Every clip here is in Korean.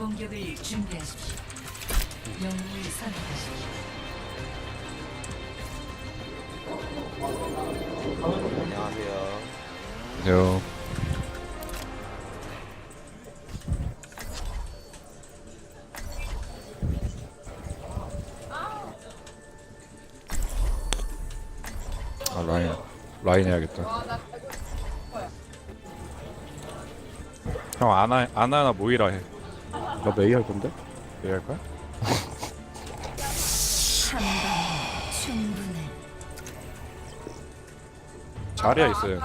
공격을 준비하십시오. 영웅을 선택하십시오. 안녕하세요. 안녕. 아 라인 라인 해야겠다. 형 아나 아나나 모이라 해. 나 메이 할 건데? 왜 할까? 한방 충분해. 자리야 있어요.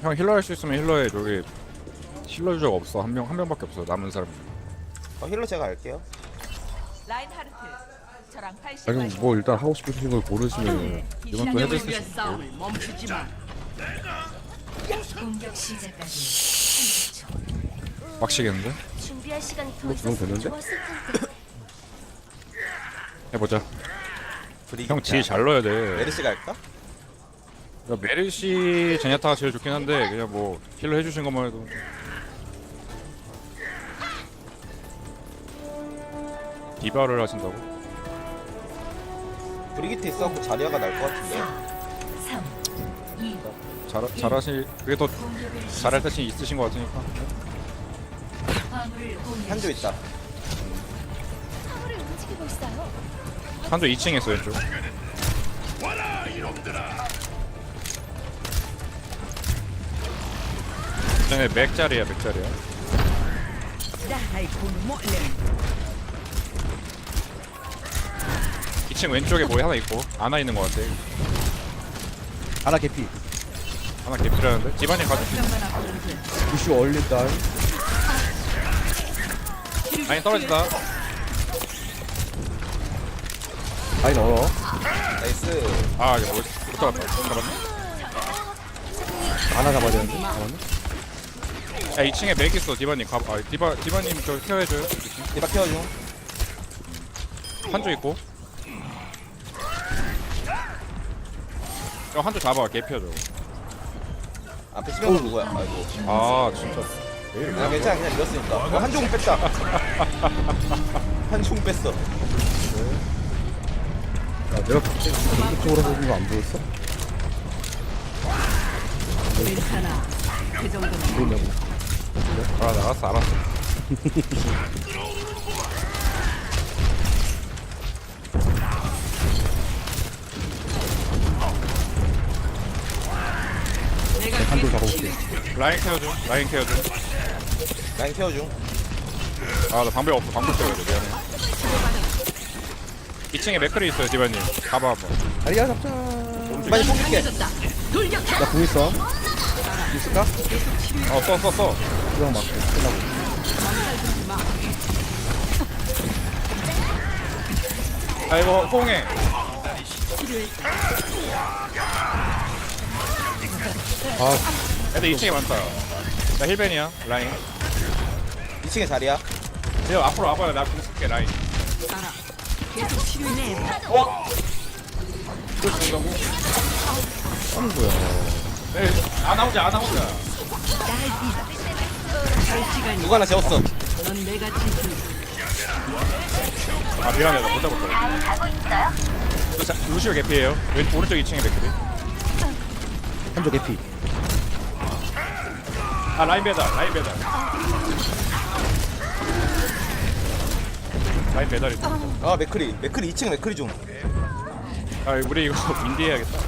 형 힐러 할 수 있으면 힐러 해. 저기 힐러 유저가 없어. 한 명 한 명밖에 없어. 남은 사람. 어, 힐러 제가 할게요. 라인하르트 저랑 80 아니 뭐 일단 하고 싶으신 걸 고르시면 이건 또 해줄 수 있어. 공격 시작까지 30초. 빡시겠는데? 준비할 시간이 더뭐 있었으면 되는데? 좋았을 텐데. 해보자. 형딜잘 넣어야 돼. 메르시가 할까? 야, 메르시 제냐타가 제일 좋긴 한데 그냥 뭐 힐러 해주신 것만 해도. 디바를 하신다고? 브리기트 있어갖고 자리아가 날 것 같은데. 3, 2, 잘 잘하시 그게 더 잘할 자신 있으신 것 같으니까. 한조 있다. 한조 2층에 있어 왼쪽. 전에 맥자리야 맥자리야. 2층 왼쪽에 뭐 하나 있고 하나 있는 것 같아. 하나 개피 하나 개필하는데 집안에 가져. 이슈 얼린다 아니 떨어진다. 아니 얼어 나이스. 아 이거 뭐 붙어갔다. 잡았네. 하나 잡아야 되는데 잠깐만요 야 2층에 맥 있어 디바님 가. 아 디바 디바님 저 케어해줘요. 디바 케어 중. 한조 있고. 야 한조 잡아 개피해줘. 앞에 치명도 누구야? 아이고. 아 진짜. 아, 괜찮아. 그냥 이겼으니까. 어, 한종 뺐다. 한종 뺐어. 야 내가 공격적으로 보는 거안 보였어? 괜찮아. 그 정도는 아 알았어 알았어. 한돌 잡아볼게 라인 케어 좀. 라인 케어 좀. 라인 케어 중. 아 나 방벽 없어 방벽 써야 돼 미안해. 2층에 맥크리 있어요 디바님. 가봐 한번. 아리야 잡자 빨리 뽑을게. 나공 있어 있을까? 어 써 써 써. 그냥 막 끝나고 아이고 호응해. 아 애들 2층에 많다. 나 힐벤이야 라인. 2층에 자리야. 내가 앞으로 와봐요 나 공쓸게 라인. 알아. 계속 치료해. 또 죽는다고? 하는 거야 네, 안 나오자 안 나오자. 누가 하나 재웠어. 넌 내가 지킨. 아 미안해 나못 잡았다. 또 자, 루시오 개피예요. 왼 오른쪽 2층에 맥크리. 한조 개피 아 라인 배달 라인 배달. 라인 배달이. 아, 맥크리. 맥크리 2층 맥크리 중. 아 우리 이거 윈디 해야겠다.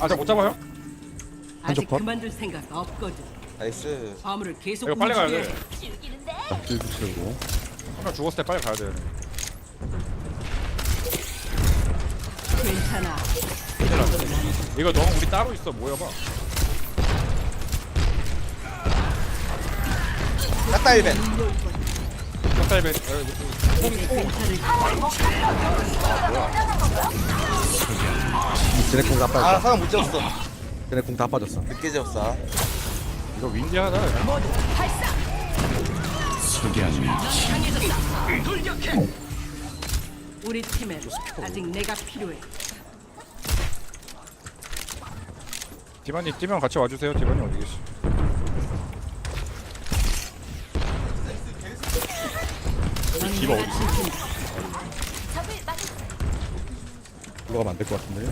아저못 잡아요? 아직 컷? 그만둘 생각 없거든. 나이스. 화물을 계속 이거 빨리 가야 움직여야 돼. 즐기는데? 낙질 붙이고 한명 죽었을 때 빨리 가야 돼. 괜찮아. 이거 너무 우리 따로 있어 모여봐. 따따 1벤. 첫달배 이제 괜찮을 쟤네 공다 아, 빠졌어 사람 못 재웠어. 쟤네 공 다 빠졌어 늦게 재웠어. 이거 윈디 하자. 우리 팀엔 아직 내가 필요해. 디바님 뛰면 같이 와주세요. 디바님 어디 계시? 넌 디바 어디? 올라가면 안 될 것 같은데.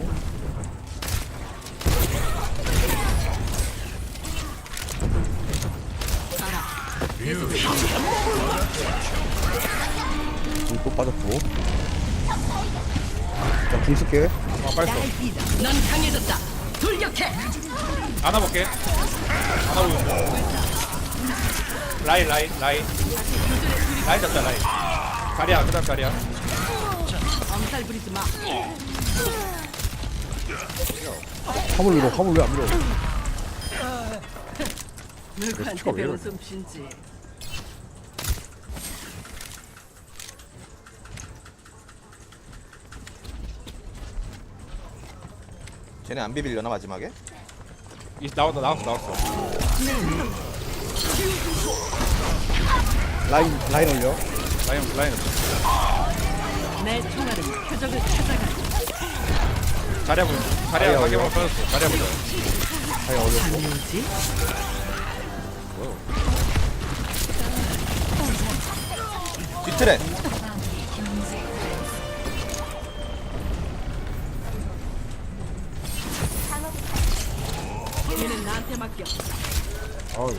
또 빠졌고. 자, 궁 쓸게. 아 빨리 써. 넌 강해졌다. 안아볼게. 안아보고. 라인 라인 라인. 라인 잡자 라인. 자리야 그다음 자리야. 엄살 부리지 마. 화물 밀어, 화물 왜 안 밀어? 왜 배운? 솜씨인지. 쟤네 안 비빌려나 마지막에? 이 나왔다 나왔어 나왔어. 라인, 라인 올려. 라인 라인. 내 총알은 표적을 찾아가. 자리야 보자. 자리야 자리야, 가게만. 빠졌어. 자리야 보자. 라인 올려. 뭐지? 뒤트레 맡겨. 어우.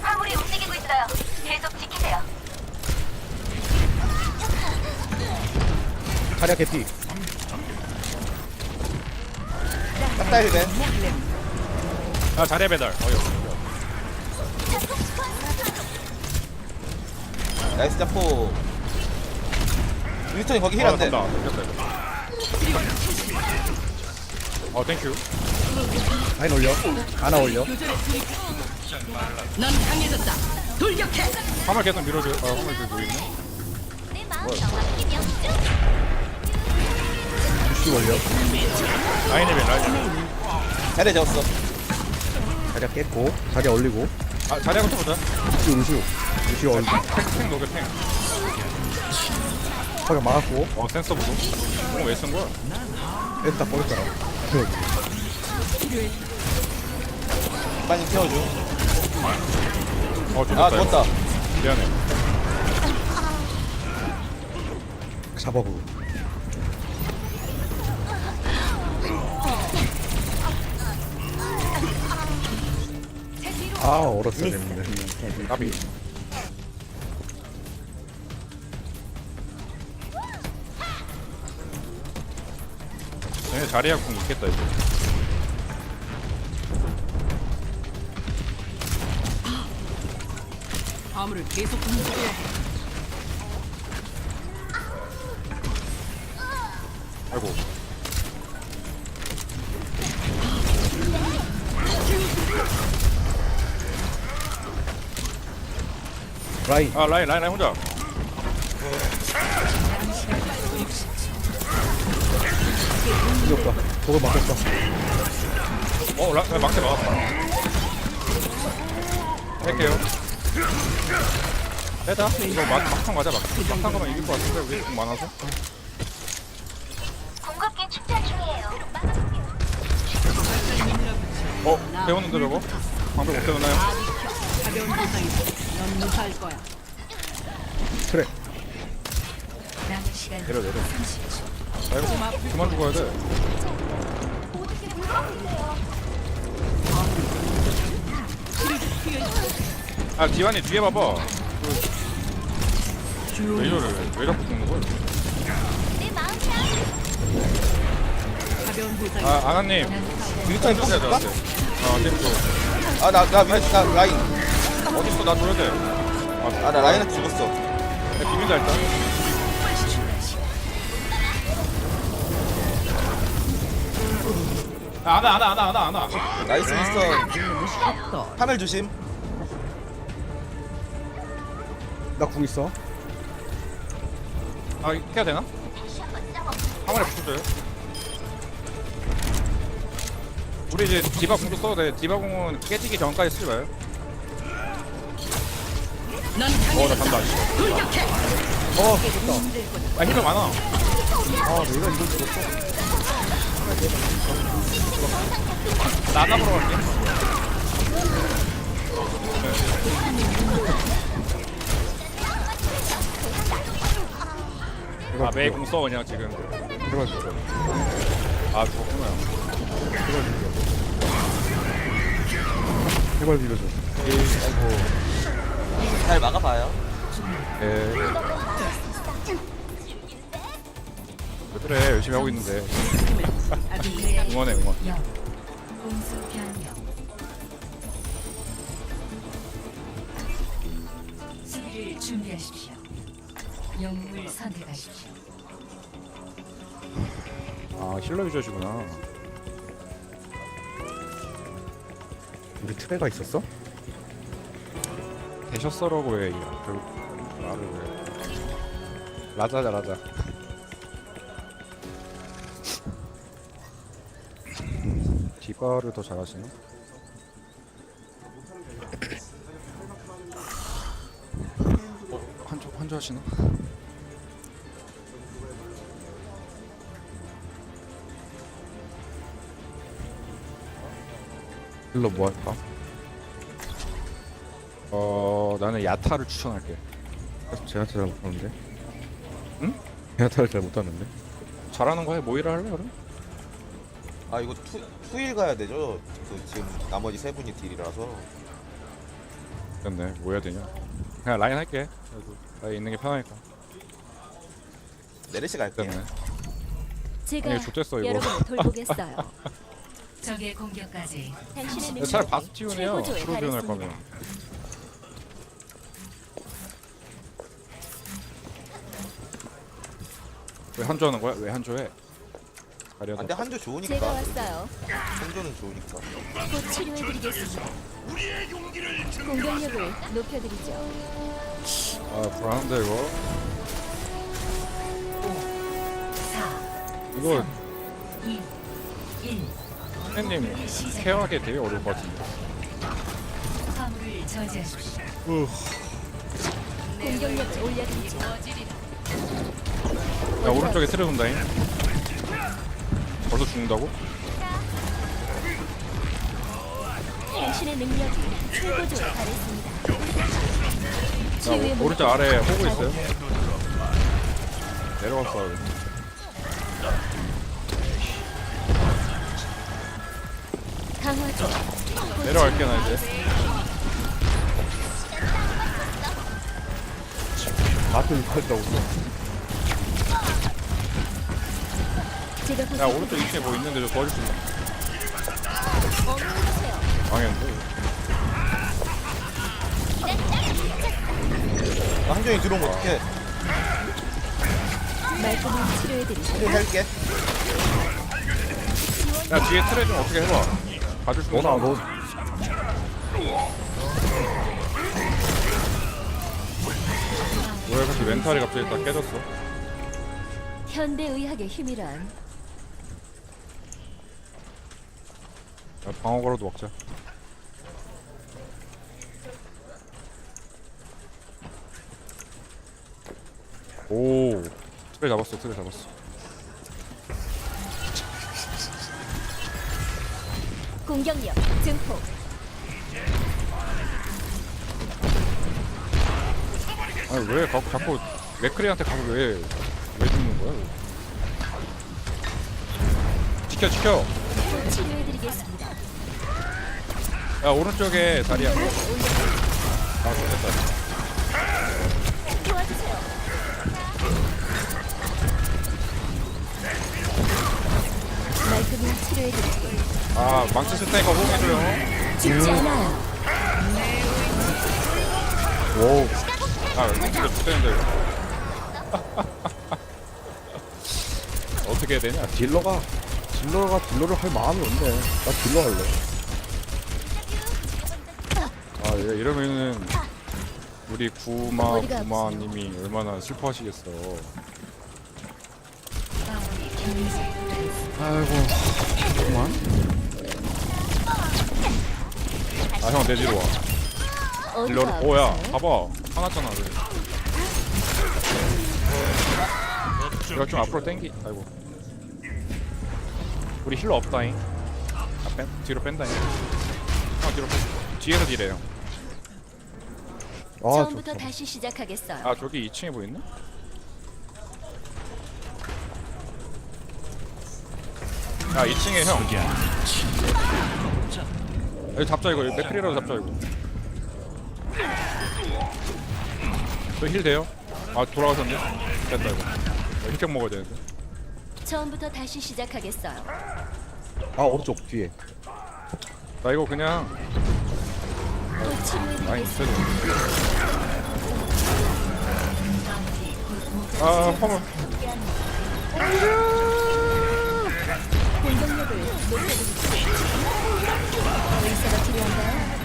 화물이 움직이고 있어요. 계속 지키세요. 차량 개피. 딱다 1벤 아 자리야 배달. 어여. 나이스 자포 윈스턴이 거기 힐 아. 어 땡큐. 라인 올려. 하나 올려. 넌 강해졌다. 돌격해. 화물 계속 밀어줘. 아 화물 들고 있네. 내 마음. 루시 올려. 라인에 배 라인. 자리에 재웠어 자리야 깼고. 자리야 올리고. 아 자리야 붙어 보자. 루시, 루시. 루시 올리고. 탱탱 녹여 탱. 화면 막았고. 어 센서 보고. 이거 왜쓴 거야? 뺐다 뻗었잖아. 빨리 태워줘 어 죽었다. 아. 죽었다 미안해. 잡아 그거. 아 얼었어야 됐는데. 까비. 자리야 궁 있겠다 이제. 화물을 계속 움직여야 해. 아이고. 라인. 아 라인 라인 라인 혼자. 없다. 저걸 막혔다. 어 라, 라 망치 막았다. 할게요. 빼자. 이거 막 막상 맞아 막. 막상 가면 이길 것 같은데 우리 공 많아서. 공급기 충전 중이에요. 어 배웠는데 저거? 방금 못 배웠나요? 가벼운 부상이다. 넌 무사할 거야. 그래. 내려 내려. 30초. 아이고 그만 죽어야 돼. 아 기환이 뒤에 봐봐. 그... 왜 이러래? 왜 자꾸 죽는 거야? 아 아나님 윈스턴이 해주세요 뽑을까? 저한테. 아 땡큐. 아나나 나 라인 어딨어 나 줘야 돼. 아, 아나 라인한테 죽었어 야, 비빈다 일단. 안아 안아 안아 안아 안아. 나이스 윈스턴 카멜 조심 나 궁 있어. 아 이거 해야 되나? 번에 붙여줘요. 우리 이제 디바 공도 써도 돼. 디바 공은 깨지기 전까지 쓰지 마요. 넌 어나 강해졌다. 간다 이거 돌격해. 어아 힐러 많아 아 내가 이걸 죽었어 나나 보러 갈게 아 메이 공써 그냥 지금. 들어가 줄게 아 죽었구나. 제발 빌려줘. 잘 막아봐요. 예 그래 열심히 하고 있는데 응원해 응원. 준비하십시오. 영웅을 선택하십시오. 아 힐러 유저시구나. 우리 트레가 있었어? 되셨어라고 왜 결국 말을 왜. 라자자 라자 디바를 더 잘하시나? 어, 한조 한조 하시나? 힐러 뭐 할까? 어 나는 야타를 추천할게. 제한테 잘 못하는데 응? 제한테를 잘 못하는데 잘하는 거 해. 모이라 할래 그럼? 아 이거 투 투일 가야 되죠. 그 지금 나머지 세 분이 딜이라서. 됐네. 뭐 해야 되냐? 그냥 라인 할게. 그래도 라인 있는 게 편하니까. 내리시 갈게. 됐네. 제가 아니 좋댔어 이거. 여러분을 돌보겠어요. 적의 공격까지 당신의 차라리 바스티온이요. 최고조에 프로비온 할 달했습니다. 거면. 왜 한조 하는 거야? 왜 한조 해? 가려다. 안돼 한조 제가 좋으니까. 왔어요. 한조는 좋으니까. 곧 치료해드리겠습니다. 공격력을 높여드리죠. 아 불안한데 이거. 4 이거 2 1 선생님 케어하기 되게 어려울 것 같은데. 공격력을 올려드리죠. 야 오른쪽에 트레 온다잉. 벌써 죽는다고? 당신의 능력이 최고조에 달했습니다. 야 치유의 오, 오른쪽 아래 호구 있어요. 내려갔어. 강화. 내려갈게 나 이제. 마트 팔다고 제가 야 오른쪽 2층에 뭐 있는데 저 도와줄 수 있나? 망했는데. 아, 한조이 들어오면 어떡해. 치료해드리죠. 할게. 야 뒤에 트레 좀 어떻게 해봐. 봐줄 수 있나? 너나 너왜 그렇게 멘탈이 갑자기 딱 깨졌어? 현대 의학의 힘이란 야, 방어거라도 먹자. 오, 트레 잡았어, 트레 잡았어. 공격력 증폭. 아니 왜 가, 자꾸 맥크리한테 가서 왜, 왜 죽는 거야? 지켜, 지켜. 치료해드리겠습니다. 야 오른쪽에 다리야. 아, 좋겠다. 도와주세요. 말끔히 치료해드리죠. 아, 망치 쓸 테니까 호응해줘요. 죽지 않아요. 오. 아, 진짜 죽겠는데. 어떻게 해야 되냐? 딜러가 딜러가 딜러를 할 마음이 없네 나 딜러 할래 아, 얘 이러면은 우리 구마 구마님이 얼마나 슬퍼하시겠어. 아이고 그만 아, 형 내 뒤로 와. 딜러를 오야 아프세요? 봐봐 화났잖아 그래. 내가 좀 앞으로 땡기 아이고 우리 힐러 없다잉. 아, 뺀, 뒤로 뺀다잉. 아 뒤로 뺀 뒤에서 딜해요. 아 처음부터 좋다. 다시 시작하겠어요. 아 저기 2층에 보이네? 아 2층에 형. 여기 잡자 이거. 맥크리라도 잡자 이거. 저힐 돼요? 아 돌아가셨네? 됐다 이거. 힐팩 먹어야 되는데 처음부터 다시 시작하겠어요. 아 오른쪽 뒤에 나 이거 그냥 치료해드리겠습니다. 세줘 아 화물 공격력을 높여드리겠습니다. 의사가 필요한가요?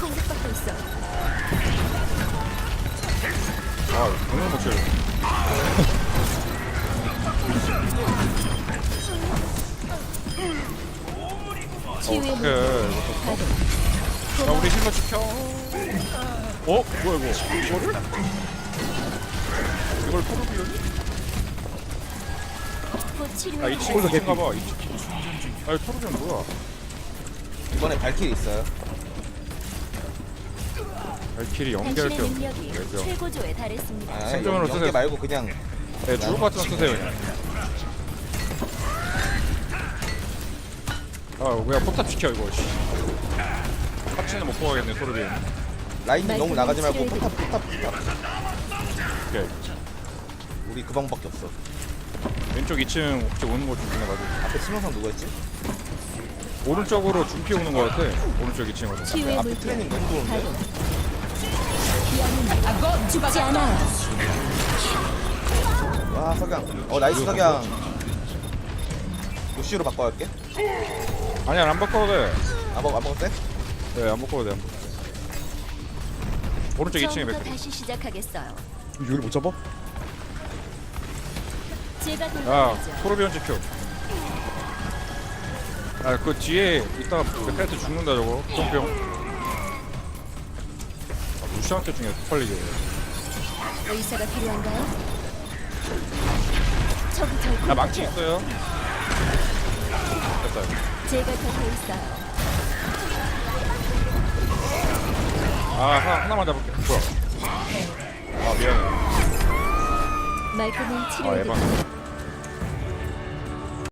공격받고 있어. 아 오늘 못 쳐요 어떡해 이거 자 우리 힐러 지켜 어? 뭐야 이거 이거를? 이걸 토르비언이? 곧아 치료해 2층 2층 가봐 2층 아니 토르비언 뭐야 이번에 발키리 있어요. 발키리 연결 당신의 능력이 그죠. 최고조에 달했습니다. 아, 생존으로 연- 쓰세요. 말고 그냥 네 죽을 것 같으면 쓰세요 그냥 아 그냥 포탑 지켜 이거 씨 합치는 못 보가겠네 토르비언 라인이 너무 나가지 말고. 포탑 포탑 포탑. 오케이 우리 그 방밖에 없어. 왼쪽 2층 혹시 오는 거 조심해가지고 앞에 치명상 누구였지? 오른쪽으로 준피 오는 거 같아 오른쪽 2층으로 치유의 앞에 물결 트레이닝 너무 좋은데. 가동. 영웅 죽지 않아요. 와 석양. 어 나이스 석양. 루시로 바꿔갈게. 아니야 안 바꿔도 돼네안 안 먹, 안 먹었대? 바꿔도 돼 안 바꿔 오른쪽 2층에 처음부터 맥 다시 시작하겠어요. 여기를 못 잡아? 제가 야. 토르비언 지켜 아 그 뒤에 이따가 맥카이트 죽는다 저거 똥병 아, 루시한테 중에 털리게 의사가 필요한가요? 나 망치 있어요 이거. 제가 곁에 있어요. 아 하나, 하나만 잡을게 뭐야 아 미안해 말끔히 아 치료해드릴게요. 에반